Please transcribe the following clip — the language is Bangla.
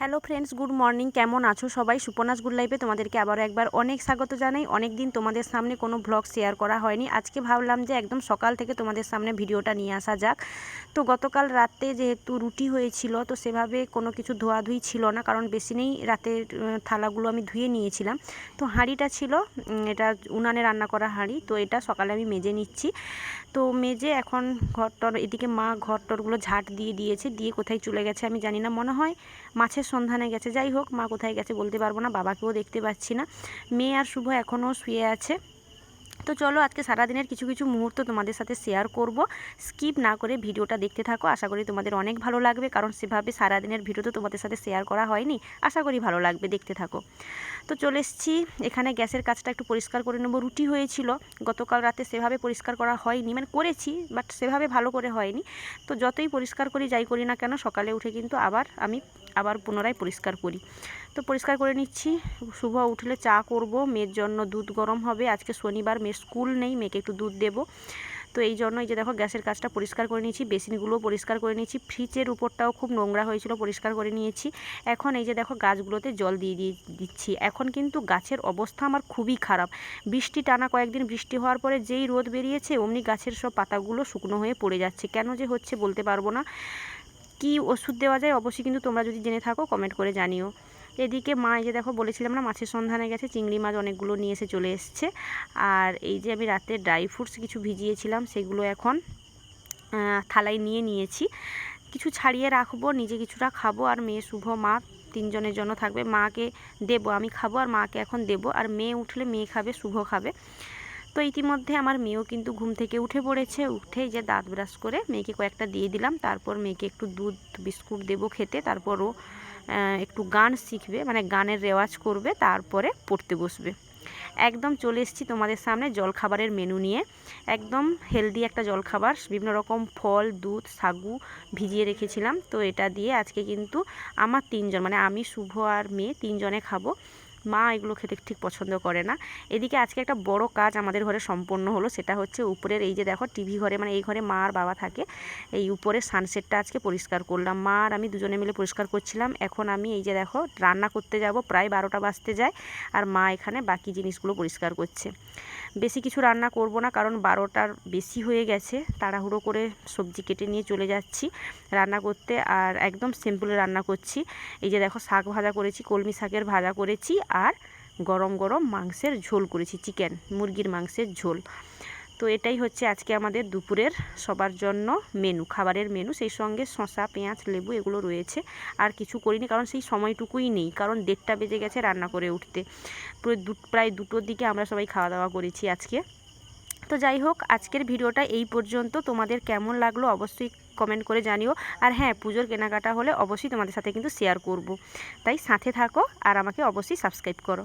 Hello friends, good morning. কেমন আছো সবাই? সুপনাস গুড লাইফে তোমাদেরকে আবারও একবার অনেক স্বাগত জানাই। অনেক দিন তোমাদের সামনে কোনো ভ্লগ শেয়ার করা হয়নি। আজকে ভাবলাম যে একদম সকাল থেকে তোমাদের সামনে ভিডিওটা নিয়ে আসা যাক। তো গতকাল রাতে যেহেতু রুটি হয়েছিল, তো সেভাবে কোনো কিছু ধোয়াধুয়ি ছিল না, কারণ বেশি নেই। রাতের থালাগুলো আমি ধুয়ে নিয়েছিলাম। তো হাঁড়িটা ছিল এটা উনানে রান্না করা হাঁড়ি, তো এটা সকালে আমি মেজে নিচ্ছি। তো মেজে এখন ঘর টর এদিকে মা ঘর টরগুলো ঝাঁট দিয়ে দিয়েছে, দিয়ে কোথায় চলে গেছে আমি জানি না। মনে হয় মাছের সন্ধানে গেছে। যাই হোক, মা কোথায় গেছে বলতে পারব না, বাবাকেও দেখতে পাচ্ছি না। মেয়ে আর শুভ এখনও শুয়ে আছে। তো চলো আজকে সারাদিনের কিছু কিছু মুহূর্ত তোমাদের সাথে শেয়ার করব। স্কিপ না করে ভিডিওটা দেখতে থাকো। আশা করি তোমাদের অনেক ভালো লাগবে, কারণ সেভাবে সারাদিনের ভিডিও তো তোমাদের সাথে শেয়ার করা হয়নি। আশা করি ভালো লাগবে দেখতে থাকো। তো চলে এসেছি। এখানে গ্যাসের কাজটা একটু পরিষ্কার করে নেব। রুটি হয়েছিল। গতকাল রাতে সেভাবে পরিষ্কার করা হয়নি। মানে করেছি বাট সেভাবে ভালো করে হয়নি। তো যতই পরিষ্কার করি, যাই করি না কেন, সকালে উঠে কিন্তু আবার আমি, আবার পুনরায় পরিষ্কার করি। তো পরিষ্কার করে নিচ্ছি। শুভ উঠলে চা করব, মেয়ের জন্য দুধ গরম হবে। আজকে শনিবার, মেয়ের স্কুল নেই, মেয়েকে একটু দুধ দেবো। তো এই জন্য এই যে দেখো, গ্যাসের কাজটা পরিষ্কার করে নিয়েছি, বেসিনগুলোও পরিষ্কার করে নিয়েছি, ফ্রিজের উপরটাও খুব নোংরা হয়েছিল, পরিষ্কার করে নিয়েছি। এখন এই যে দেখো, গাছগুলোতে জল দিয়ে দিয়ে দিচ্ছি। এখন কিন্তু গাছের অবস্থা আমার খুবই খারাপ। বৃষ্টি টানা কয়েকদিন বৃষ্টি হওয়ার পরে যেই রোদ বেরিয়েছে, অমনি গাছের সব পাতাগুলো শুকনো হয়ে পড়ে যাচ্ছে। কেন যে হচ্ছে বলতে পারব না। কি ওষুধ দেওয়া যায়, অবশ্যই কিন্তু তোমরা যদি জেনে থাকো, কমেন্ট করে জানিও। এদিকে মা এই যে দেখো বলেছিলাম না মাছের সন্ধানে গেছে চিংড়ি মাছ অনেকগুলো নিয়ে এসে চলে এসছে। আর এই যে আমি রাতে ড্রাই ফ্রুটস কিছু ভিজিয়েছিলাম সেগুলো এখন থালায় নিয়ে নিয়েছি। কিছু ছাড়িয়ে রাখব নিজে কিছুটা খাব। আর মেয়ে শুভ মা তিনজনের জন্য থাকবে। মাকে দেবো আমি খাব আর মাকে এখন দেবো। আর মেয়ে উঠলে মেয়ে খাবে শুভ খাবে। তো ইতিমধ্যে আমার মেয়েও কিন্তু ঘুম থেকে উঠে পড়েছে। উঠে যে দাঁত ব্রাশ করে মেয়েকে কয়েকটা দিয়ে দিলাম। তারপর মেয়েকে একটু দুধ বিস্কুট দেবো খেতে। তারপর ও আহ, একটু গান শিখবে মানে গানের রেওয়াজ করবে, তারপরে পড়তে বসবে। একদম চলে এসেছি তোমাদের সামনে জলখাবারের মেনু নিয়ে। একদম হেলদি একটা জলখাবার, বিভিন্ন রকম ফল, দুধ, সাগু ভিজিয়ে রেখেছিলাম। তো এটা দিয়ে আজকে কিন্তু আমার তিনজন মানে আমি, শুভ আর মেয়ে তিনজনে খাব। মা এগুলো খেতে ঠিক পছন্দ করে না। এদিকে আজকে একটা বড় কাজ আমাদের ঘরে সম্পন্ন হলো, সেটা হচ্ছে উপরের এই যে দেখো টিভি ঘরে মানে এই ঘরে মা আর বাবা থাকে, এই উপরের সানসেটটা আজকে পরিষ্কার করলাম। মা আর আমি দুজনে মিলে পরিষ্কার করছিলাম, এখন আমি এই যে দেখো রান্না করতে যাব, প্রায় বারোটা বাজতে যায়, আর মা এখানে বাকি জিনিসগুলো পরিষ্কার করছে। বেশি কিছু রান্না করব না, কারণ বারোটার বেশি হয়ে গেছে, তাড়াহুড়ো করে সবজি কেটে নিয়ে চলে যাচ্ছি রান্না করতে, আর একদম সিম্পল রান্না করছি। এই যে দেখো শাক ভাজা করেছি, কলমি শাকের ভাজা করেছি আর গরম গরম মাংসের ঝোল করেছি, চিকেন, মুরগির মাংসের ঝোল। তো এটাই হচ্ছে আজকে আমাদের দুপুরের সবার জন্য মেনু খাবারের মেনু সেই সঙ্গে শসা, পেঁয়াজ, লেবু এগুলো রয়েছে। আর কিছু করিনি কারণ সেই সময়টুকুই নেই, কারণ দেড়টা বেজে গেছে রান্না করে উঠতে। পুরো দু প্রায় দুটোর দিকে আমরা সবাই খাওয়া দাওয়া করেছি আজকে। তো যাই হোক, আজকের ভিডিওটা এই পর্যন্ত। তোমাদের কেমন লাগল অবশ্যই কমেন্ট করে জানিও। আর হ্যাঁ পুজোর কেনাকাটা হলে অবশ্যই তোমাদের সাথে কিন্তু শেয়ার করব। তাই সাথে থাকো আর আমাকে অবশ্যই সাবস্ক্রাইব করো।